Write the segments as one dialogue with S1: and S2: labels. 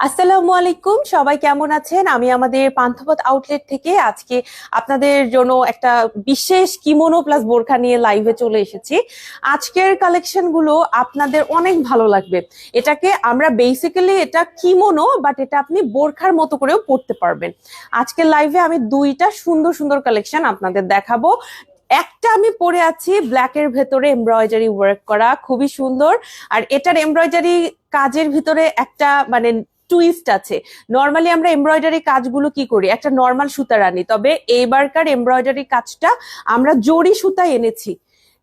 S1: আসসালামু আলাইকুম, সবাই কেমন আছেন? আমি আমাদের পান্থপথ আউটলেট থেকে আজকে আপনাদের জন্য একটা বিশেষ কিমোনো প্লাস বোরখা নিয়ে লাইভে চলে এসেছি। আজকের কালেকশনগুলো আপনাদের অনেক ভালো লাগবে। এটাকে আমরা বেসিক্যালি এটা কিমোনো বাট এটা আপনি বোরখার মতো করেও পড়তে পারবেন। আজকের লাইভে আমি দুইটা সুন্দর সুন্দর কালেকশন আপনাদের দেখাবো। একটা আমি পরে আছি ব্ল্যাকের ভেতরে এমব্রয়ডারি ওয়ার্ক করা, খুবই সুন্দর। আর এটার এমব্রয়ডারি কাজের ভিতরে একটা মানে টুইস্ট আছে। নর্মালি আমরা এমব্রয়ডারি কাজগুলো কি করি? একটা নর্মাল সুতার আনি, তবে এইবারকার এমব্রয়ডারি কাজটা আমরা জড়ি সুতা এনেছি।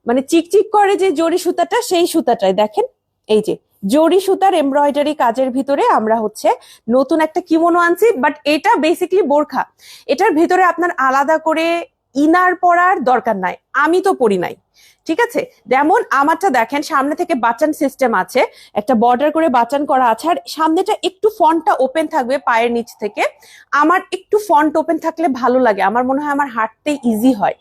S1: মানে চিকচিক করে যে জড়ি সুতাটা, সেই সুতাটাই দেখেন, এই যে জড়ি সুতার এমব্রয়ডারি কাজের ভিতরে আমরা হচ্ছে নতুন একটা কিমোনো আনছি বাট এটা বেসিকলি বোরখা। এটার ভিতরে আপনার আলাদা করে ইনার পরার দরকার নাই। আমি তো পরি নাই। ঠিক আছে? যেমন আমারটা দেখেন, সামনে থেকে বাটন সিস্টেম আছে। একটা বর্ডার করে বাটন করা আছে। আর সামনেটা একটু ফন্টটা ওপেন থাকবে পায়ের নিচ থেকে। আমার একটু ফন্ট ওপেন থাকলে ভালো লাগে। আমার মনে হয় আমার হাঁটতে ইজি হয়।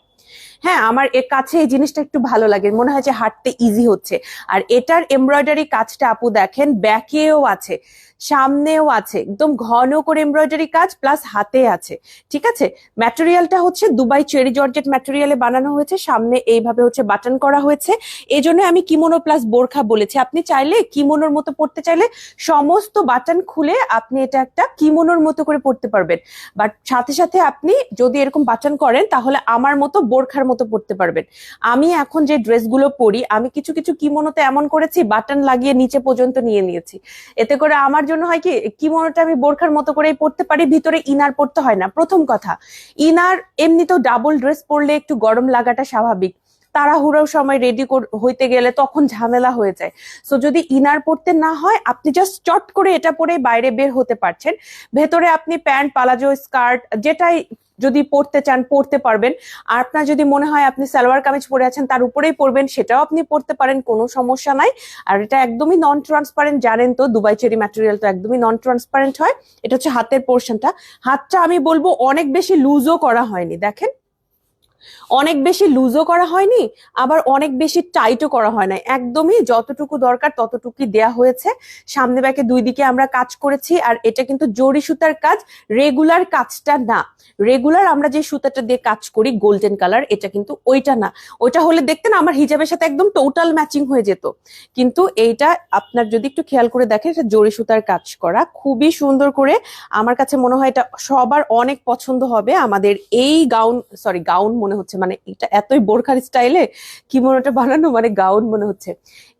S1: হ্যাঁ আমার এর কাছে এই জিনিসটা একটু ভালো লাগে। মনে হয় যে হাঁটতে ইজি হচ্ছে। আর এটার এমব্রয়ডারি কাজটা আপু দেখেন ব্যাকেও আছে। সামনেও আছে, একদম ঘন করে এমব্রয়ডারি কাজ প্লাস হাতে আছে, ঠিক আছে? ম্যাটেরিয়ালটা হচ্ছে দুবাই চেরি জর্জেট ম্যাটেরিয়ালে বানানো হয়েছে, সামনে এইভাবে হচ্ছে বাটন করা হয়েছে। এই জন্য আমি কিমোনো প্লাস বোরখা বলেছি। আপনি চাইলে কিমোনোর মতো পড়তে চাইলে সমস্ত বাটন খুলে আপনি এটা একটা কিমোনোর মতো করে পড়তে পারবেন। বাট সাথে সাথে আপনি যদি এরকম বাটন করেন, তাহলে আমার মতো বোরখার মতো পড়তে পারবেন। আমি এখন যে ড্রেসগুলো পরি, আমি কিছু কিছু কিমোনোতে এমন করেছি বাটন লাগিয়ে নিচে পর্যন্ত নিয়ে নিয়েছি। এতে করে আমার জন্য হয় কি কিমোনোটা আমি বোরখার মতো করেই পড়তে পারি, ভিতরে ইনার পড়তে হয় না। প্রথম কথা, ইনার এমনিতেও ডাবল ড্রেস পরলে একটু গরম লাগাটা স্বাভাবিক। তাড়াহুড়ো সময় রেডি হইতে গেলে তখন ঝামেলা হয়ে যায়। সো যদি ইনার পড়তে না হয়, আপনি জাস্ট চট করে এটা পরে বাইরে বের হতে পারছেন। ভেতরে আপনি প্যান্ট, পালাজো, স্কার্ট, যেটাই যদি পড়তে চান, পড়তে পারবেন। আর আপনার যদি মনে হয় আপনি সালোয়ার কামিজ পরে আছেন, তার উপরেই পরবেন, সেটাও আপনি পড়তে পারেন, কোনো সমস্যা নাই। আর এটা একদমই নন ট্রান্সপারেন্ট জানেন তো, দুবাই চেরি ম্যাটেরিয়াল তো একদমই নন ট্রান্সপারেন্ট হয়। এটা হচ্ছে হাতের পোর্শনটা হাতটা আমি বলব অনেক বেশি লুজও করা হয়নি, দেখেন। অনেক বেশি লুজও করা হয়নি, আবার অনেক বেশি টাইটও করা হয় না একদমই যতটুকু দরকার ততটুকুই দেয়া হয়েছে। সামনে ব্যাকে দুই দিকে আমরা কাজ করেছি, আর এটা কিন্তু জরি সুতার কাজ, রেগুলার কাজটা না। রেগুলার আমরা যে সুতাটা দিয়ে কাজ করি, গোল্ডেন কালার, এটা কিন্তু ওইটা না। ওইটা হলে দেখতেন আমার হিজাবের সাথে একদম টোটাল ম্যাচিং হয়ে যেত। কিন্তু এইটা আপনার যদি একটু খেয়াল করে দেখেন, এটা জরি সুতার কাজ করা। খুবই সুন্দর করে আমার কাছে মনে হয় এটা সবার অনেক পছন্দ হবে আমাদের এই গাউন সরি গাউন মনে হচ্ছে মানে এটা এতই বোরখার স্টাইলে কিমোনোটা বানানো মানে গাউন মনে হচ্ছে।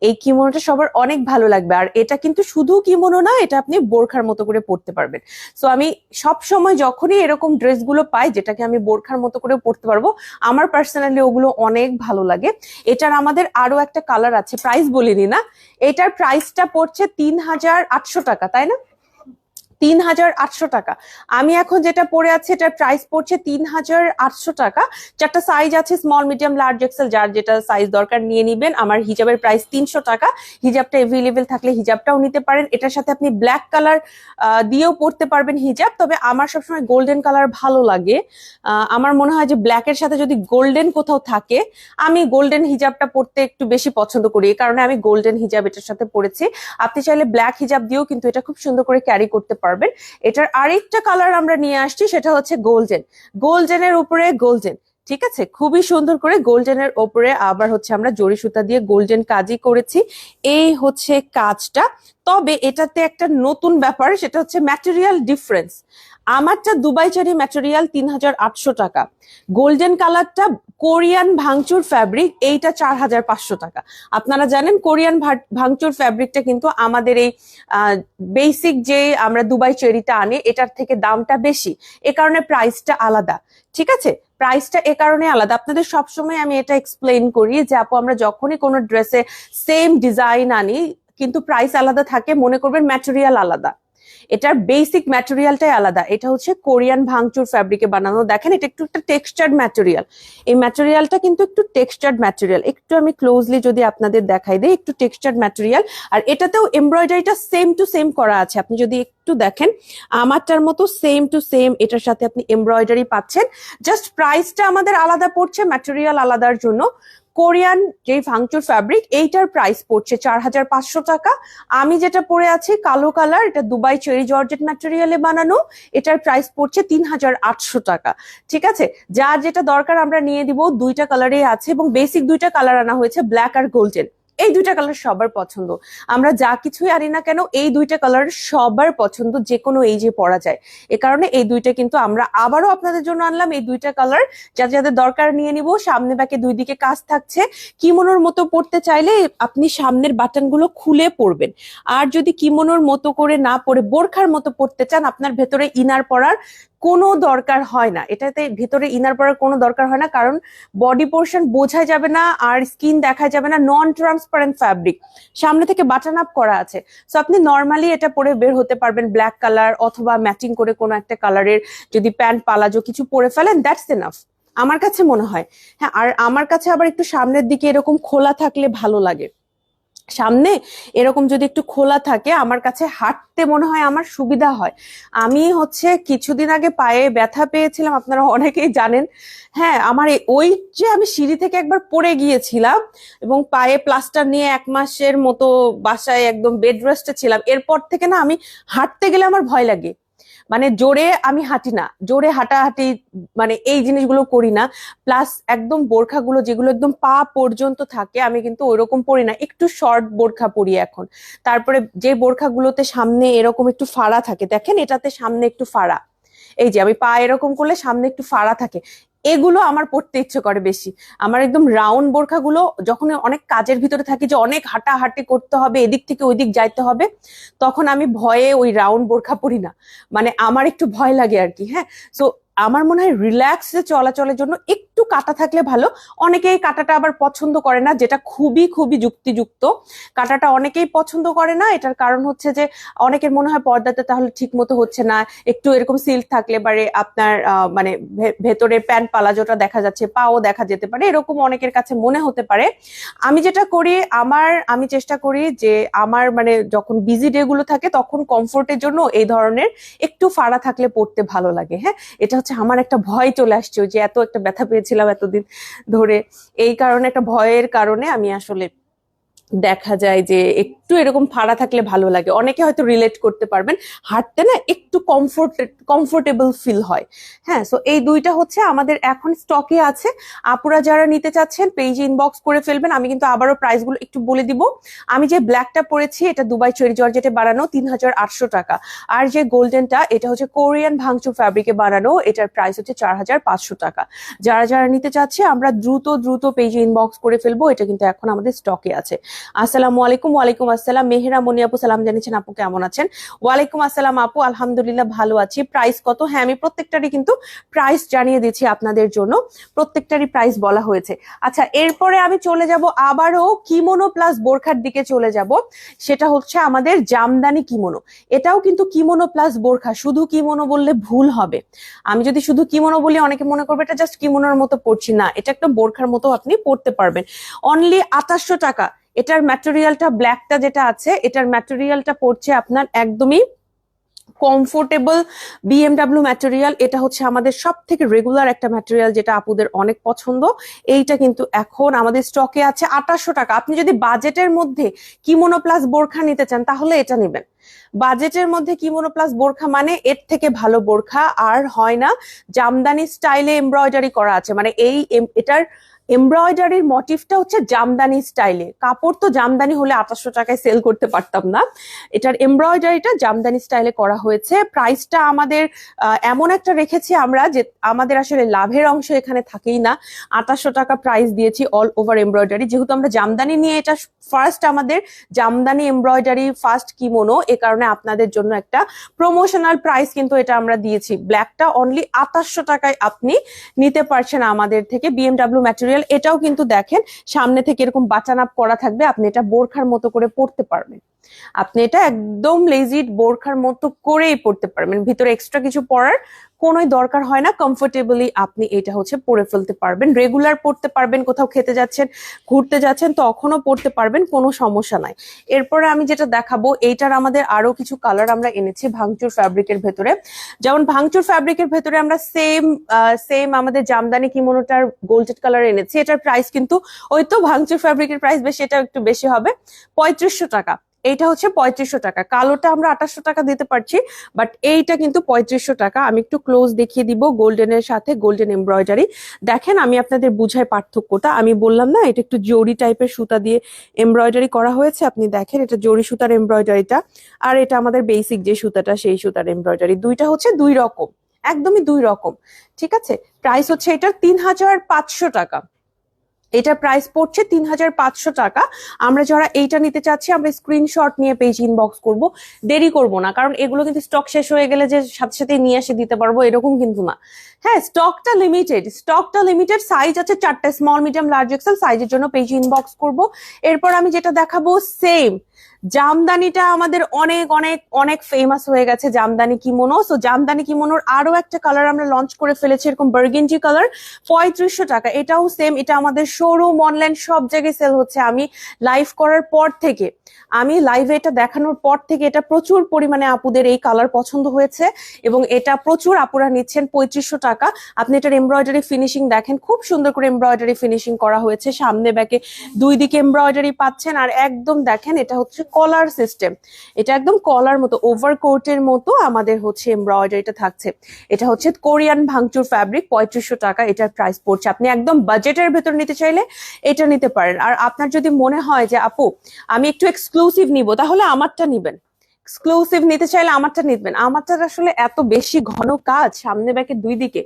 S1: এই কিমোনোটা সবার অনেক ভালো লাগবে, আর এটা কিন্তু শুধু কিমোনো না, এটা আপনি বোরখার মতো করে পড়তে পারবেন। সো আমি সব সময় যখনই এরকম ড্রেসগুলো পাই, যেটাকে আমি বোরখার মতো করে পড়তে পারব, আমার পার্সোনালি ওগুলো অনেক ভালো লাগে। এটার আমাদের আরও একটা কালার আছে প্রাইস বলিনি না, এটার প্রাইসটা পড়ছে তিন হাজার আটশো টাকা, তাই না? তিন হাজার আটশো টাকা। আমি এখন যেটা পরে আছে, এটার প্রাইস পড়ছে তিন হাজার আটশো টাকা। চারটা সাইজ আছে স্মল মিডিয়াম লার্জ এক্সেল যার যেটা সাইজ দরকার নিয়ে নিবেন। আমার হিজাবের প্রাইস তিনশো টাকা। হিজাবটা এভেলেবেল থাকলে হিজাবটাও নিতে পারেন। এটার সাথে আপনি ব্ল্যাক কালার দিয়েও পরতে পারবেন হিজাব। তবে আমার সবসময় গোল্ডেন কালার ভালো লাগে। আমার মনে হয় যে ব্ল্যাকের সাথে যদি গোল্ডেন কোথাও থাকে, আমি গোল্ডেন হিজাবটা পরতে একটু বেশি পছন্দ করি। এই কারণে আমি গোল্ডেন হিজাব এটার সাথে পরেছি আপনি চাইলে ব্ল্যাক হিজাব দিয়েও কিন্তু এটা খুব সুন্দর করে ক্যারি করতে পারবেন। এটার আরেকটা কালার আমরা নিয়ে আসছি সেটা হচ্ছে গোল্ডেন গোল্ডেনের উপরে গোল্ডেন ঠিক আছে? খুবই সুন্দর করে গোল্ডেনের ওপরে আবার হচ্ছে আমরা জরি সুতা দিয়ে গোল্ডেন কাজই করেছি। এই হচ্ছে কাজটা। তবে এটাতে একটা নতুন ব্যাপার, সেটা হচ্ছে ম্যাটেরিয়াল ডিফারেন্স আমারটা দুবাই চারি ম্যাটেরিয়াল তিন হাজার আটশো টাকা। গোল্ডেন কালারটা কোরিয়ান ভাঙচুর ফ্যাব্রিক এইটা চার হাজার পাঁচশো টাকা। আপনারা জানেন কোরিয়ান ভাঙচুর ফ্যাব্রিকটা কিন্তু আমাদের এই বেসিক যে আমরা দুবাই চেরিটা আনি, এটার থেকে দামটা বেশি। এ কারণে প্রাইসটা আলাদা। ঠিক আছে? প্রাইসটা এ কারণে আলাদা। আপনাদের সবসময় আমি এটা এক্সপ্লেন করি যে, আপু, আমরা যখনই কোনো ড্রেসে সেম ডিজাইন আনি, কিন্তু প্রাইস আলাদা থাকে, মনে করবেন ম্যাটেরিয়াল আলাদা। এটার বেসিক ম্যাটেরিয়ালটাই আলাদা। এটা হচ্ছে কোরিয়ান ভাঙচুর ফ্যাব্রিকে বানানো। দেখেন, এটা একটু একটা টেক্সচার্ড ম্যাটেরিয়াল এই ম্যাটেরিয়ালটা কিন্তু একটু টেক্সচার্ড ম্যাটেরিয়াল একটু আমি ক্লোজলি যদি আপনাদের দেখাই দিই, একটু টেক্সচার্ড ম্যাটেরিয়াল আর এটাতেও এমব্রয়ডারিটা সেম টু সেম করা আছে। আপনি যদি একটু দেখেন, আমারটার মতো সেম টু সেম এটার সাথে আপনি এমব্রয়ডারি পাচ্ছেন। জাস্ট প্রাইসটা আমাদের আলাদা পড়ছে ম্যাটেরিয়াল আলাদার জন্য। কোরিয়ান যে ভাঙচুর ফ্যাব্রিক এইটার প্রাইস পড়ছে চার হাজার পাঁচশো টাকা। আমি যেটা পরে আছি, কালো কালার এটা দুবাই চেরি জর্জেট ম্যাটেরিয়ালে বানানো, এটার প্রাইস পড়ছে তিন হাজার আটশো টাকা। ঠিক আছে? যার যেটা দরকার আমরা নিয়ে দিব, দুইটা কালারে আছে এবং বেসিক দুইটা কালার আনা হয়েছে ব্ল্যাক আর গোল্ডেন এই দুইটা কালার সবার পছন্দ। আমরা যা কিছুই আনি না কেন, এই দুইটা কালার সবার পছন্দ, যে কোনো এই যে পরা যায়। এ কারণে এই দুইটা কিন্তু আমরা আবারও আপনাদের জন্য আনলাম। এই দুইটা কালার যা যাদের দরকার নিয়ে নিব। সামনে ব্যাকে দুই দিকে কাজ থাকছে। কিমোনোর মতো পড়তে চাইলে আপনি সামনের বাটনগুলো খুলে পড়বেন আর যদি কিমোনোর মতো করে না পরে বোরখার মতো পড়তে চান, আপনার ভেতরে ইনার পরার কোনো দরকার হয় না। এটাতে ভেতরে ইনার পরার কোনো দরকার হয় না, কারণ বডি পোর্শন বোঝা যাবে না আর স্কিন দেখা যাবে না নন ট্রান্সপারেন্ট ফ্যাব্রিক সামনে থেকে বাটন আপ করা আছে। সো আপনি নর্মালি এটা পরে বের হতে পারবেন ব্ল্যাক কালার অথবা ম্যাচিং করে কোনো একটা কালারের যদি প্যান্ট পালাজো কিছু পরে ফেলেন দ্যাটস এনাফ আমার কাছে মনে হয়। হ্যাঁ আর আমার কাছে আবার একটু সামনের দিকে এরকম খোলা থাকলে ভালো লাগে। সামনে এরকম যদি একটু খোলা থাকে, আমার কাছে হাঁটতে মনে হয় আমার সুবিধা হয়। আমি হচ্ছে কিছুদিন আগে পায়ে ব্যথা পেয়েছিলাম, আপনারা অনেকেই জানেন। হ্যাঁ আমার ওই যে আমি সিঁড়ি থেকে একবার পড়ে গিয়েছিলাম এবং পায়ে প্লাস্টার নিয়ে এক মাসের মতো বাসায় একদম বেড রেস্টে ছিলাম, এরপর থেকে না আমি হাঁটতে গেলে আমার ভয় লাগে। মানে জোরে আমি হাঁটি না, জোরে হাঁটাহাঁটি মানে এই জিনিসগুলো করি না। প্লাস একদম বোরখাগুলো যেগুলো একদম পা পর্যন্ত থাকে, আমি কিন্তু ওইরকম পরি না। একটু শর্ট বোরখা পরি এখন। তারপরে যে বোরখাগুলোতে সামনে এরকম একটু ফাড়া থাকে, দেখেন এটাতে সামনে একটু ফাড়া। এই যে আমি পা এরকম করলে সামনে একটু ফাড়া থাকে। এগুলো আমার পড়তে ইচ্ছে করে বেশি। আমার একদম রাউন্ড বোরখাগুলো যখন অনেক কাজের ভিতরে থাকি যে অনেক হাঁটাহাঁটি করতে হবে, এদিক থেকে ওই দিক যাইতে হবে, তখন আমি ভয়ে ওই রাউন্ড বোরখা পড়ি না। মানে আমার একটু ভয় লাগে আর কি হ্যাঁ? সো আমার মনে হয় রিল্যাক্সে চলাচলের জন্য একটু কাটা থাকলে ভালো। অনেকেই কাটাটা আবার পছন্দ করে না, যেটা খুবই খুবই যুক্তিযুক্ত। কাটাটা অনেকেই পছন্দ করে না, এটার কারণ হচ্ছে যে অনেকের মনে হয় পর্দাতে তাহলে ঠিক মতো হচ্ছে না। একটু এরকম সিল্ক থাকলে পারে আপনার মানে ভেতরে প্যান্ট পালাজোটা দেখা যাচ্ছে, পাও দেখা যেতে পারে, এরকম অনেকের কাছে মনে হতে পারে। আমি যেটা করি, আমার, আমি চেষ্টা করি যে আমার মানে যখন বিজি ডে গুলো থাকে, তখন কমফোর্টের জন্য এই ধরনের একটু ফাড়া থাকলে পড়তে ভালো লাগে হ্যাঁ? এটা হচ্ছে আমার একটা ভয় চলে আসছে যে এত একটা ব্যথা পেয়েছিলাম এতদিন ধরে। এই কারণে, একটা ভয়ের কারণে আমি আসলে দেখা যায় যে একটু এরকম ফাড়া থাকলে ভালো লাগে। অনেকে হয়তো রিলেট করতে পারবেন, হাঁটতে না একটু কমফোর্ট কমফোর্টেবল ফিল হয়। হ্যাঁ সো এই দুইটা হচ্ছে আমাদের এখন স্টকে আছে। আপুরা যারা নিতে চাচ্ছেন পেজে ইনবক্স করে ফেলবেন। আমি কিন্তু আবারও প্রাইসগুলো একটু বলে দিব। আমি যে ব্ল্যাকটা পরেছি, এটা দুবাই চেরি জর্জেটে বানানো তিন হাজার আটশো টাকা। আর যে গোল্ডেনটা এটা হচ্ছে কোরিয়ান ভাঙচুর ফ্যাব্রিকে বানানো, এটার প্রাইস হচ্ছে চার হাজার পাঁচশো টাকা। যারা যারা নিতে চাচ্ছে, আমরা দ্রুত দ্রুত পেজে ইনবক্স করে ফেলব। এটা কিন্তু এখন আমাদের স্টকে আছে। আসসালামু আলাইকুম, ওয়ালাইকুম আসসালাম। মেহেরা মনি আপু, সালাম জানিয়েছেন, আপু কেমন আছেন? ওয়ালাইকুম আসসালাম আপু, আলহামদুলিল্লাহ ভালো আছি। প্রাইস কত? হ্যাঁ আমি প্রত্যেকটারই কিন্তু প্রাইস জানিয়ে দিচ্ছি আপনাদের জন্য। প্রত্যেকটারই প্রাইস বলা হয়েছে। আচ্ছা এরপরে আমি চলে যাব আবারও কিমোনো প্লাস বোরখার দিকে চলে যাব। সেটা হচ্ছে আমাদের জামদানি কিমোনো। এটাও কিন্তু কিমোনো প্লাস বোরখা। শুধু কিমোনো বললে ভুল হবে। আমি যদি শুধু কিমোনো বলি, অনেকে মনে করবে এটা জাস্ট কিমোনোর মতো পড়ছি। না, এটা একটা বোরখার মতো আপনি পড়তে পারবেন। অনলি আঠাশশো টাকা। এটার ম্যাটেরিয়ালটা ব্ল্যাকটা যেটা আছে, এটার ম্যাটেরিয়ালটা পড়ছে আপনার একদমই কমফোর্টেবল বিএমডাব্লিউ ম্যাটেরিয়াল এটা হচ্ছে আমাদের সব থেকে রেগুলার একটা ম্যাটেরিয়াল যেটা আপুদের অনেক পছন্দ। এইটা কিন্তু এখন আমাদের স্টকে আছে আঠাশশো টাকা। আপনি যদি বাজেটের মধ্যে কিমোনো প্লাস বোরখা নিতে চান, তাহলে এটা নেবেন। বাজেটের মধ্যে কিমোনো প্লাস বোরখা মানে এর থেকে ভালো বোরখা আর হয় না। জামদানি স্টাইলে এমব্রয়ডারি করা আছে। মানে এই এটার এমব্রয়ডারির মোটিভটা হচ্ছে জামদানি স্টাইলে। কাপড় তো জামদানি হলে আঠাশশো টাকায় সেল করতে পারতাম না। এটার এমব্রয়ডারিটা জামদানি স্টাইলে করা হয়েছে। প্রাইসটা আমাদের এমন একটা রেখেছি আমরা যে আমাদের আসলে লাভের অংশ এখানে থাকেই না। আঠাশশো টাকা প্রাইস দিয়েছি অল ওভার এমব্রয়ডারি যেহেতু আমরা জামদানি নিয়ে এটা ফার্স্ট আমাদের জামদানি এমব্রয়ডারি ফার্স্ট কিমোনো এ কারণে আপনাদের জন্য একটা প্রমোশনাল প্রাইস কিন্তু এটা আমরা দিয়েছি। ব্ল্যাকটা অনলি আঠাশশো টাকায় আপনি নিতে পারছেন আমাদের থেকে। বিএমডাব্লিউ ম্যাটেরিয়াল এটাও কিন্তু দেখেন। সামনে থেকে এরকম বাটান আপ করা থাকবে, আপনি এটা বোরখার মতো করে পড়তে পারবেন। আপনি এটা একদম লেজিড বোরখার মতো করেই পড়তে পারবেন। ভিতরে এক্সট্রা কিছু পরার কোনোই দরকার হয় না। কমফোর্টেবলি আপনি এটা হচ্ছে পরে ফেলতে পারবেন। রেগুলার পড়তে পারবেন, কোথাও খেতে যাচ্ছেন, ঘুরতে যাচ্ছেন তখনও পড়তে পারবেন, কোনো সমস্যা নাই। এরপরে আমি যেটা দেখাবো, এইটার আমাদের আরও কিছু কালার আমরা এনেছি ভাঙচুর ফ্যাব্রিকের ভেতরে। যেমন ভাঙচুর ফ্যাব্রিকের ভেতরে আমরা সেম সেম আমাদের জামদানি কিমোনোটার গোল্ডেড কালার এনেছি। এটার প্রাইস কিন্তু ওই তো ভাঙচুর ফ্যাব্রিকের প্রাইস বেশি এটা একটু বেশি হবে। পঁয়ত্রিশশো টাকা। এইটা হচ্ছে পঁয়ত্রিশশো টাকা। কালোটা আমরা আঠাশশো টাকা দিতে পারছি বাট এইটা কিন্তু পঁয়ত্রিশশো টাকা। আমি একটু ক্লোজ দেখিয়ে দিব গোল্ডেনের সাথে গোল্ডেন এমব্রয়ডারি দেখেন আমি আপনাদের বুঝাই পার্থক্যটা। আমি বললাম না, এটা একটু জরি টাইপের সুতা দিয়ে এমব্রয়ডারি করা হয়েছে। আপনি দেখেন, এটা জরি সুতার এমব্রয়ডারিটা আর এটা আমাদের বেসিক যে সুতাটা, সেই সুতার এমব্রয়ডারি দুইটা হচ্ছে দুই রকম, একদমই দুই রকম। ঠিক আছে? প্রাইস হচ্ছে এটার তিন হাজার পাঁচশো টাকা। এটা প্রাইস পড়ছে তিন হাজার পাঁচশো টাকা। আমরা যারা এইটা নিতে চাচ্ছি, আমরা স্ক্রিনশট নিয়ে পেজ ইনবক্স করব। দেরি করব না, কারণ এগুলো কিন্তু স্টক শেষ হয়ে গেলে যে সাথে সাথে নিয়ে এসে দিতে পারব, এরকম কিন্তু না। হ্যাঁ স্টকটা লিমিটেড স্টকটা লিমিটেড সাইজ আছে চারটে স্মল মিডিয়াম লার্জ এক্সেল সাইজের জন্য পেজ ইনবক্স করব। এরপর আমি যেটা দেখাবো সেম জামদানিটা আমাদের অনেক অনেক অনেক ফেমাস হয়ে গেছে জামদানি কিমোনো সো জামদানি কিমোনোর আরও একটা কালার আমরা লঞ্চ করে ফেলেছি, এরকম বার্গেঞ্জি কালার পঁয়ত্রিশশো টাকা। এটাও সেম এটা আমাদের শোরুম অনলাইন সব জায়গায় সেল হচ্ছে। আমি লাইভ করার পর থেকে, আমি লাইভে এটা দেখানোর পর থেকে এটা প্রচুর পরিমাণে আপুদের এই কালার পছন্দ হয়েছে এবং এটা প্রচুর আপুরা নিচ্ছেন পঁয়ত্রিশশো টাকা। আপনি এটার এমব্রয়ডারি ফিনিশিং দেখেন, খুব সুন্দর করে এমব্রয়ডারি ফিনিশিং করা হয়েছে। সামনে ব্যাকে দুই দিকে এমব্রয়ডারি পাচ্ছেন আর একদম দেখেন, এটা হচ্ছে কলার সিস্টেম। এটা একদম কলার মতো, ওভার কোটের মতো আমাদের হচ্ছে এমব্রয়ডারিটা থাকছে। এটা হচ্ছে কোরিয়ান ভাঙচুর ফ্যাব্রিক, পঁয়ত্রিশশো টাকা, এটার প্রাইস পড়ছে। আপনি একদম বাজেটের ভেতর নিতে চাইলে এটা নিতে পারেন। আর আপনার যদি মনে হয় যে, আপু, আমি একটু এক্সক্লুসিভ নিব, তাহলে আমারটা নিবেন। এক্সক্লুসিভ নিতে চাইলে আমারটা নিবেন। আমারটা আসলে এত বেশি ঘন কাজ সামনে ব্যাকে দুই দিকে,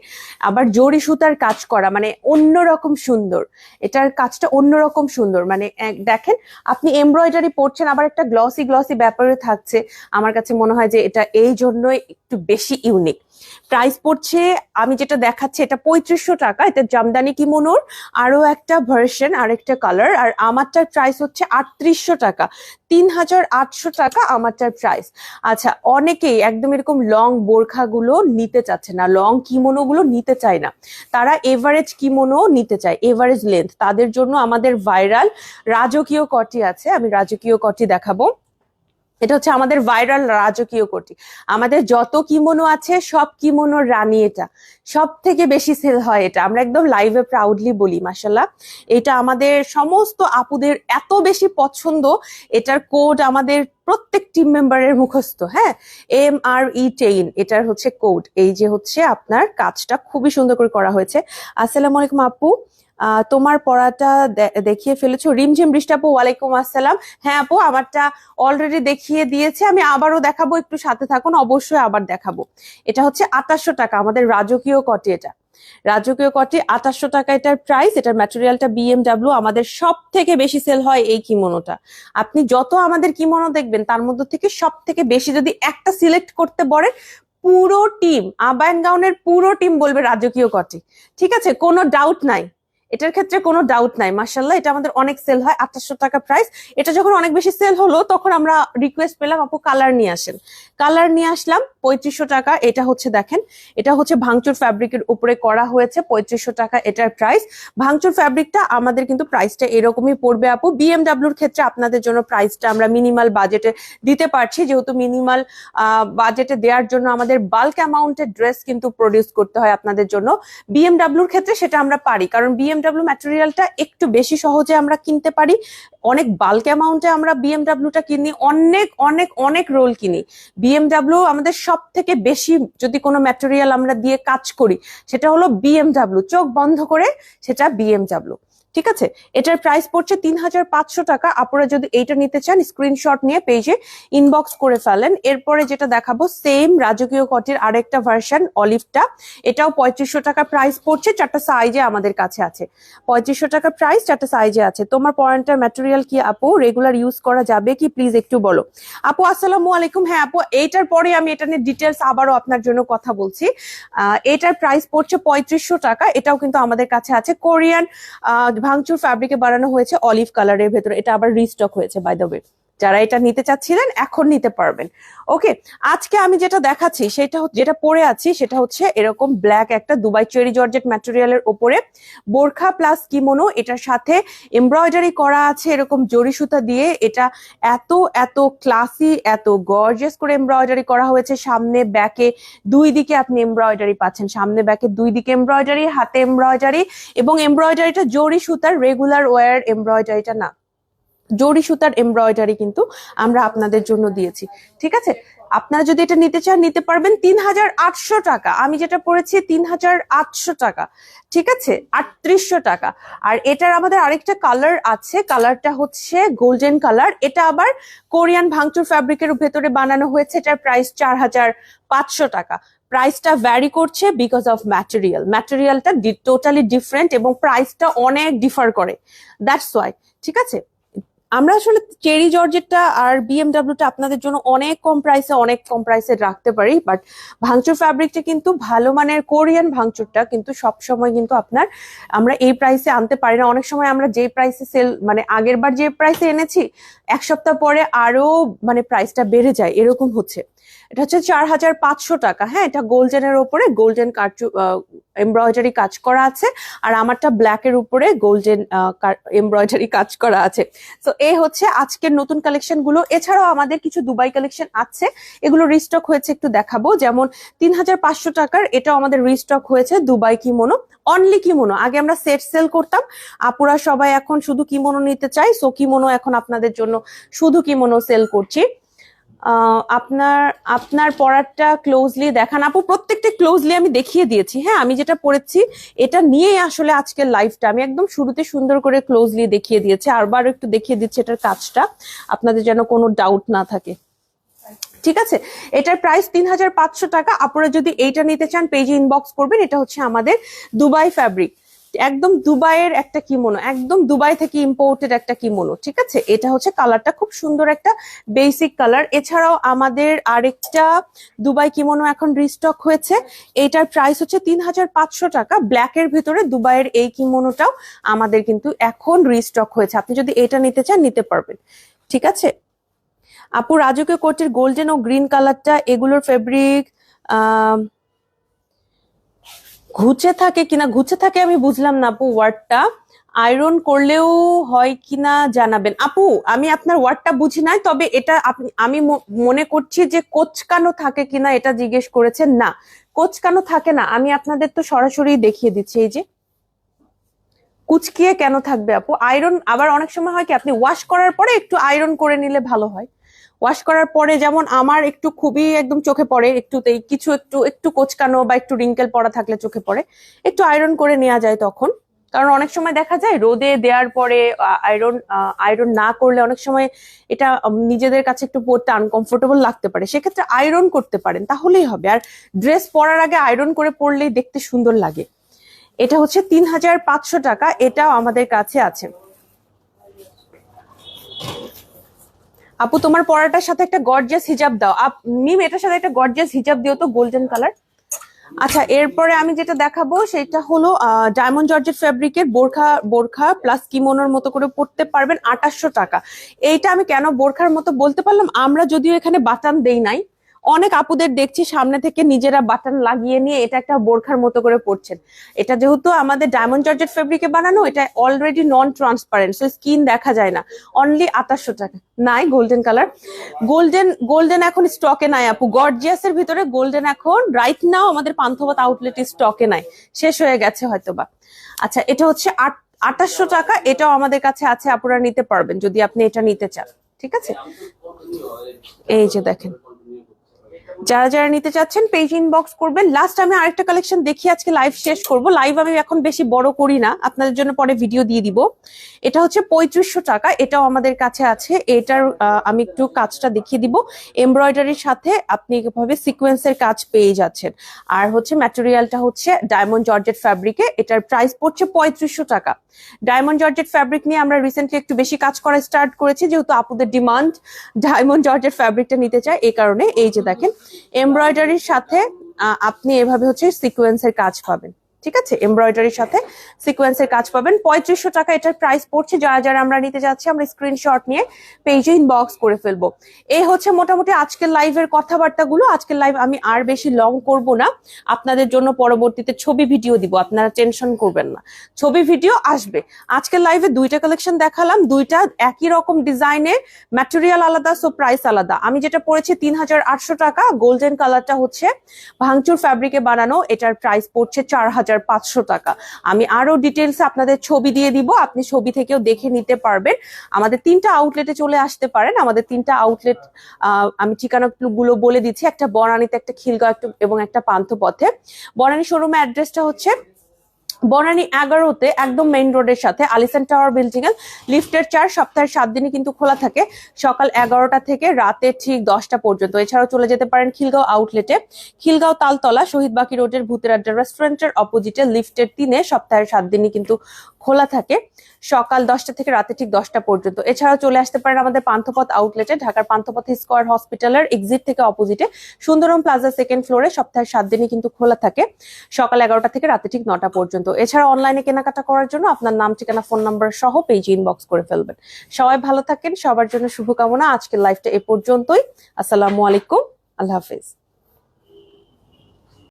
S1: আবার জরি সুতার কাজ করা মানে অন্যরকম সুন্দর। এটার কাজটা অন্যরকম সুন্দর। মানে দেখেন, আপনি এমব্রয়ডারি পরছেন, আবার একটা গ্লসি গ্লসি ব্যাপারে থাকছে। আমার কাছে মনে হয় যে এটা এই জন্যই একটু বেশি ইউনিক প্রাইস পড়ছে, আমি যেটা দেখাচ্ছি এটা পঁয়ত্রিশশো টাকা, এটা জামদানি কিমোনোর, আরও একটা ভার্সন আর একটা কালার আর আমারটার প্রাইস হচ্ছে আটত্রিশশো টাকা তিন হাজার আটশো টাকা আমারটার প্রাইস আচ্ছা অনেকেই একদম এরকম লং বোরখাগুলো নিতে চাচ্ছে না লং কিমোনো গুলো নিতে চায় না। তারা এভারেজ কিমোনো নিতে চায় এভারেজ লেন্থ তাদের জন্য আমাদের ভাইরাল রাজকীয় কটি আছে, আমি রাজকীয় কটি দেখাবো। এটা হচ্ছে আমাদের ভাইরাল রাজকীয় কোটি। আমাদের যত কিমোনো আছে, সব কিমোনোর রানী এটা। সব থেকে বেশি সেল হয় এটা। আমরা একদম লাইভে প্রাউডলি বলি মাসাল্লাহ এটা আমাদের সমস্ত আপুদের এত বেশি পছন্দ, এটার কোড আমাদের প্রত্যেক টিম মেম্বারের মুখস্থ হ্যাঁ? এম আর ই টেইন এটার হচ্ছে কোড এই যে হচ্ছে আপনার কাজটা খুবই সুন্দর করে করা হয়েছে। আসসালামু আলাইকুম আপু। তোমার পড়াটা দেখিয়ে ফেলেছো। রিমঝিম বৃষ্টি আপু, ওয়ালাইকুম আসসালাম। হ্যাঁ আপু, আমারটা অলরেডি দেখিয়ে দিয়েছে। আমি আবারও দেখাবো, একটু সাথে থাকুন, অবশ্যই আবার দেখাবো। এটা হচ্ছে আঠাশশো টাকা, আমাদের রাজকীয় কটি এটা। রাজকীয় কটি আঠাশশো টাকা এটার প্রাইস এটার ম্যাটেরিয়ালটা বিএমডাব্লিউ আমাদের সব থেকে বেশি সেল হয় এই কিমোনোটা আপনি যত আমাদের কিমোনো দেখবেন, তার মধ্যে থেকে সব থেকে বেশি যদি একটা সিলেক্ট করতে বলেন, পুরো টিম আবায়ন গাউনের পুরো টিম বলবে রাজকীয় কটি ঠিক আছে? কোনো ডাউট নাই। এটার ক্ষেত্রে কোনো ডাউট নাই মার্শাল্লাহ এটা আমাদের অনেক সেল হয়, আঠাশশো টাকা প্রাইস এটা যখন অনেক বেশি সেল হলো, তখন আমরা রিকোয়েস্ট পেলাম, আপু কালার নিয়ে আসেন। কালার নিয়ে আসলাম, পঁয়ত্রিশশো টাকা, এটা হচ্ছে দেখেন, এটা হচ্ছে ভাঙচুর ফ্যাব্রিকের উপরে করা হয়েছে, পঁয়ত্রিশশো টাকা এটার প্রাইস ভাঙচুর ফ্যাব্রিকটা আমাদের কিন্তু প্রাইসটা এরকমই পড়বে, আপু। বিএমডাব্লিউর ক্ষেত্রে আপনাদের জন্য প্রাইসটা আমরা মিনিমাল বাজেটে দিতে পারছি, যেহেতু মিনিমাল বাজেটে দেওয়ার জন্য আমাদের বাল্ক অ্যামাউন্টের ড্রেস কিন্তু প্রডিউস করতে হয় আপনাদের জন্য। বিএমডাব্লিউর ক্ষেত্রে সেটা আমরা পারি, কারণ বিএমডাব্লিউ ম্যাটেরিয়ালটা একটু বেশি সহজে আমরা কিনতে পারি। অনেক বাল্ক অ্যামাউন্টে আমরা বিএমডাব্লিউটা কিনি, অনেক অনেক অনেক রোল কিনি। বিএমডাব্লিউ আমাদের সব থেকে বেশি যদি কোনো ম্যাটেরিয়াল আমরা দিয়ে কাজ করি, সেটা হলো বিএমডাব্লিউ চোখ বন্ধ করে সেটা বিএমডাব্লিউ ঠিক আছে? এটার প্রাইস পড়ছে তিন হাজার পাঁচশো টাকা। আপনারা যদি এইটা নিতে চান স্ক্রিনশট নিয়ে পেজে ইনবক্স করে ফেলেন। এরপরে যেটা দেখাবো সেম রাজকীয় কটির আরেকটা ভার্সন অলিভটা এটাও পঁয়ত্রিশশো টাকা প্রাইস পড়ছে, চারটা সাইজে আমাদের কাছে আছে। পঁয়ত্রিশশো টাকা প্রাইস চারটা সাইজে আছে। তোমার পয়েন্টার ম্যাটেরিয়াল কি আপু? রেগুলার ইউজ করা যাবে কি? প্লিজ একটু বলো। আপু, আসসালামু আলাইকুম। হ্যাঁ আপু, এইটার পরে আমি এটা নিয়ে ডিটেলস আবারও আপনার জন্য কথা বলছি। এটার প্রাইস পড়ছে পঁয়ত্রিশশো টাকা। এটাও কিন্তু আমাদের কাছে আছে। কোরিয়ান ভাঙচুর ফ্যাব্রিকে বানানো হয়েছে অলিভ কালারের ভেতরে। এটা আবার রিস্টক হয়েছে বাই দ্য ওয়ে যারা এটা নিতে চাচ্ছিলেন, এখন নিতে পারবেন। ওকে, আজকে আমি যেটা দেখাচ্ছি, সেটা যেটা পরে আছি, সেটা হচ্ছে এরকম ব্ল্যাক একটা দুবাই চেরি জর্জেট ম্যাটেরিয়ালের ওপরে। বোরখা প্লাস কিমোনো, এটার সাথে এমব্রয়ডারি করা আছে, এরকম জরি সুতা দিয়ে। এটা এত এত ক্লাসি, এত গর্জেস করে এমব্রয়ডারি করা হয়েছে। সামনে ব্যাকে দুই দিকে আপনি এমব্রয়ডারি পাচ্ছেন। সামনে ব্যাকে দুই দিকে এমব্রয়ডারি, হাতে এমব্রয়ডারি। এবং এমব্রয়ডারিটা জরি সুতার রেগুলার ওয়ার এমব্রয়ডারিটা না। জরি সুতার এমব্রয়ডারি কিন্তু আমরা আপনাদের জন্য দিয়েছি। ঠিক আছে? আপনারা যদি এটা নিতে চান, নিতে পারবেন তিন হাজার আটশো টাকা। আমি যেটা পড়েছি তিন হাজার আটশো টাকা। ঠিক আছে? আটত্রিশশো টাকা। আর এটার আমাদের আরেকটা কালার আছে। কালারটা হচ্ছে গোল্ডেন কালার এটা আবার কোরিয়ান ভাঙচুর ফ্যাব্রিকের ভেতরে বানানো হয়েছে। এটার প্রাইস চার হাজার পাঁচশো টাকা। প্রাইসটা ভ্যারি করছে বিকজ অফ ম্যাটেরিয়াল ম্যাটেরিয়ালটা টোটালি ডিফারেন্ট এবং প্রাইসটা অনেক ডিফার করে। দ্যাটস ওয়াই ঠিক আছে? আমরা আসলে চেরি জর্জেটটা আর বিএমডাব্লিউটা আপনাদের জন্য অনেক কম প্রাইসে অনেক কম প্রাইসে রাখতে পারি বাট ভাঙচুর ফ্যাব্রিকটা কিন্তু ভালো মানের কোরিয়ান ভাঙচুরটা কিন্তু সব সময় কিন্তু আপনার আমরা এই প্রাইসে আনতে পারি না। অনেক সময় আমরা যে প্রাইসে সেল মানে আগের বার যে প্রাইসে এনেছি, এক সপ্তাহ পরে আরও মানে প্রাইসটা বেড়ে যায়, এরকম হচ্ছে। এটা হচ্ছে চার হাজার পাঁচশো টাকা। হ্যাঁ এটা গোল্ডেনের ওপরে গোল্ডেন কাটু এমব্রয়ডারি কাজ করা আছে, আর আমারটা ব্ল্যাকের উপরে গোল্ডেন এমব্রয়ডারি কাজ করা আছে। তো এই হচ্ছে আজকের নতুন কালেকশনগুলো। এছাড়াও আমাদের কিছু দুবাই কালেকশন আছে, এগুলো রিস্টক হয়েছে একটু দেখাবো। যেমন তিন হাজার পাঁচশো টাকার, এটাও আমাদের রিস্টক হয়েছে দুবাই কিমোনো অনলি কিমোনো আগে আমরা সেট সেল করতাম, আপুরা সবাই এখন শুধু কিমোনো নিতে চাই সো কিমোনো এখন আপনাদের জন্য শুধু কিমোনো সেল করছি। আপনার আপনার পড়ারটা ক্লোজলি দেখান। আপু, প্রত্যেকটা ক্লোজলি আমি দেখিয়ে দিয়েছি। হ্যাঁ আমি যেটা পড়েছি, এটা নিয়েই আসলে আজকের লাইফটা আমি একদম শুরুতে সুন্দর করে ক্লোজলি দেখিয়ে দিয়েছি। আরবার একটু দেখিয়ে দিচ্ছি এটার কাজটা। আপনাদের যেন কোনো ডাউট না থাকে। ঠিক আছে? এটার প্রাইস তিন হাজার পাঁচশো টাকা। আপনারা যদি এইটা নিতে চান পেজে ইনবক্স করবেন। এটা হচ্ছে আমাদের দুবাই ফ্যাব্রিক একদম দুবাইয়ের একটা কিমোনো, একদম দুবাই থেকে ইম্পোর্টেড একটা কিমোনো, ঠিক আছে? এটা হচ্ছে কালারটা খুব সুন্দর একটা বেসিক কালার। এছাড়াও আমাদের আরেকটা দুবাই কিমোনো এখন রিস্টক হয়েছে। এটার প্রাইস হচ্ছে তিন হাজার পাঁচশো টাকা। ব্ল্যাকের ভিতরে দুবাইয়ের এই কিমোনোটাও আমাদের কিন্তু এখন রিস্টক হয়েছে। আপনি যদি এটা নিতে চান, নিতে পারবেন, ঠিক আছে? আপু, রাজকীয় কোটের গোল্ডেন ও গ্রিন কালারটা এগুলোর ফেব্রিক ঘুচে থাকে কিনা, ঘুচে থাকে আমি বুঝলাম না আপু ওয়ার্ডটা আয়রন করলেও হয় কিনা জানাবেন। আপু, আমি আপনার ওয়ার্ডটা বুঝি নাই, তবে এটা আমি মনে করছি যে কোচকানো থাকে কিনা এটা জিজ্ঞেস করেছেন। না, কোচকানো থাকে না, আমি আপনাদের তো সরাসরি দেখিয়ে দিচ্ছি, এই যে। কুচকিয়ে কেন থাকবে আপু? আয়রন আবার অনেক সময় হয় কি, আপনি ওয়াশ করার পরে একটু আয়রন করে নিলে ভালো হয়। ওয়াশ করার পরে যেমন আমার একটু খুবই একদম চোখে পড়ে, একটুতেই কিছু একটু একটু কোচকানো বা একটু রিঙ্কেল পড়া থাকলে চোখে পড়ে, একটু আয়রন করে নেওয়া যায় তখন। কারণ অনেক সময় দেখা যায় রোদে দেওয়ার পরে আয়রন আয়রন না করলে অনেক সময় এটা নিজেদের কাছে একটু পরতে আনকমফোর্টেবল লাগতে পারে। সেক্ষেত্রে আয়রন করতে পারেন, তাহলেই হবে। আর ড্রেস পরার আগে আয়রন করে পরলেই দেখতে সুন্দর লাগে। এটা হচ্ছে তিন হাজার পাঁচশো টাকা, এটাও আমাদের কাছে আছে। আপু, তোমার পরাটার সাথে একটা গর্জিয়াস হিজাব দাও। আপ, মিম, এটার সাথে একটা গর্জিয়াস হিজাব দিও তো গোল্ডেন কালার আচ্ছা এরপরে আমি যেটা দেখাবো, সেটা হলো ডায়মন্ড জর্জেট ফ্যাব্রিকের বোরখা বোরখা প্লাস কিমোনোর মতো করে পড়তে পারবেন আঠাশশো টাকা। এইটা আমি কেন বোরখার মতো বলতে পারলাম? আমরা যদিও এখানে বাতান দেই নাই অনেক আপুদের দেখছি সামনে থেকে নিজেরা বাটন লাগিয়ে নিয়ে এটা একটা বোরখার মতো করে পড়ছেন এটা যেহেতু আমাদের ডায়মন্ড জর্জেট ফেব্রিকে বানানো, এটা already non transparent so skin দেখা যায় না। অনলি আঠাশশো টাকা। নাই গোল্ডেন কালার গোল্ডেন গোল্ডেন এখন স্টকে নাই আপু। গর্জিয়াস এর ভিতরে গোল্ডেন এখন রাইট নাও আমাদের পান্থপথ আউটলেট স্টকে নাই। শেষ হয়ে গেছে হয়তোবা। আচ্ছা এটা হচ্ছে আট, আঠাশশো টাকা। এটাও আমাদের কাছে আছে আপনারা নিতে পারবেন যদি আপনি এটা নিতে চান। ঠিক আছে? এই যে দেখেন। যারা যারা নিতে চাচ্ছেন পেজ ইনবক্স করবেন। লাস্ট আমি আরেকটা কালেকশন দেখি, আজকে লাইভ শেষ করব। লাইভ আমি এখন বেশি বড় করি না, আপনাদের জন্য পরে ভিডিও দিয়ে দিব। এটা হচ্ছে পঁয়ত্রিশশো টাকা, এটাও আমাদের কাছে আছে। এটার আমি একটু কাজটা দেখিয়ে দিব। এমব্রয়ডারির সাথে আপনি এভাবে সিকোয়েন্সের কাজ পেয়ে যাচ্ছেন। আর হচ্ছে ম্যাটেরিয়ালটা হচ্ছে ডায়মন্ড জর্জেট ফ্যাব্রিকে এটার প্রাইস পড়ছে পঁয়ত্রিশশো টাকা। ডায়মন্ড জর্জেট ফ্যাব্রিক নিয়ে আমরা রিসেন্টলি একটু বেশি কাজ করা স্টার্ট করেছি, যেহেতু আপুদের ডিমান্ড ডায়মন্ড জর্জেট ফ্যাব্রিকটা নিতে চায়, এই কারণে। এই যে দেখেন এমব্রয়ডারির সাথে আপনি এভাবে হচ্ছে সিকোয়েন্সের কাজ পাবেন। ঠিক আছে? এমব্রয়ডারির সাথে সিকোয়েন্সের কাজ পাবেন। পঁয়ত্রিশশো টাকা এটার প্রাইস পড়ছে। যারা যারা আমরা নিতে যাচ্ছি, আমরা স্ক্রিনশট নিয়ে পেজে ইনবক্স করে ফেলব। এই হচ্ছে মোটামুটি আজকের লাইভের কথাবার্তাগুলো। আজকের লাইভ আমি আর বেশি লং করব না। আপনাদের জন্য পরবর্তীতে ছবি ভিডিও দিব। আপনারা টেনশন করবেন না। ছবি ভিডিও আসবে। আজকের লাইভে দুইটা কালেকশন দেখালাম। দুইটা একই রকম ডিজাইনের ম্যাটেরিয়াল আলাদা সো প্রাইস আলাদা। আমি যেটা পড়েছি তিন হাজার আটশো টাকা। গোল্ডেন কালারটা হচ্ছে ভাঙচুর ফ্যাব্রিকে বানানো। এটার প্রাইস পড়ছে চার হাজার পাঁচশো টাকা। আমি আরও ডিটেলস আপনাদের ছবি দিয়ে দিব, আপনি ছবি থেকেও দেখে নিতে পারবেন। আমাদের তিনটা আউটলেটে চলে আসতে পারেন। আমাদের তিনটা আউটলেট আমি ঠিকানাগুলো বলে দিচ্ছি। একটা বনানীতে একটা খিলগাঁও এবং একটা পান্থপথে। বনানী শোরুমের অ্যাড্রেসটা হচ্ছে বনানী এগারোতে একদম মেইন রোডের সাথে আলিসান টাওয়ার বিল্ডিং এর লিফটের চার সপ্তাহের সাত দিনই কিন্তু খোলা থাকে। সকাল এগারোটা থেকে রাতে ঠিক দশটা পর্যন্ত। এছাড়াও চলে যেতে পারেন খিলগাঁও আউটলেটে খিলগাঁও তালতলা, শহীদ বাকি রোডের ভূতের আড্ডা রেস্টুরেন্টের অপোজিটে লিফটের তিনে সপ্তাহের সাত দিনই কিন্তু খোলা থাকে সকাল দশটা থেকে রাতে ঠিক দশটা পর্যন্ত। এছাড়াও চলে আসতে পারেন আমাদের পান্থপথ আউটলেটে ঢাকার পান্থপথ স্কোয়ার হসপিটালের এক্সিট থেকে অপোজিটে সুন্দরম প্লাজা সেকেন্ড ফ্লোরে সপ্তাহের সাত দিনই কিন্তু খোলা থাকে সকাল এগারোটা থেকে রাতে ঠিক নটা পর্যন্ত। এছাড়া অনলাইনে কেনাকাটা করার জন্য আপনার নাম, ঠিকানা ফোন নাম্বার সহ পেজ ইনবক্স করে ফেলবেন। সবাই ভালো থাকেন, সবার জন্য শুভকামনা। আজকের লাইফটা এ পর্যন্তই। আসসালামু আলাইকুম। আল্লাহ হাফিজ।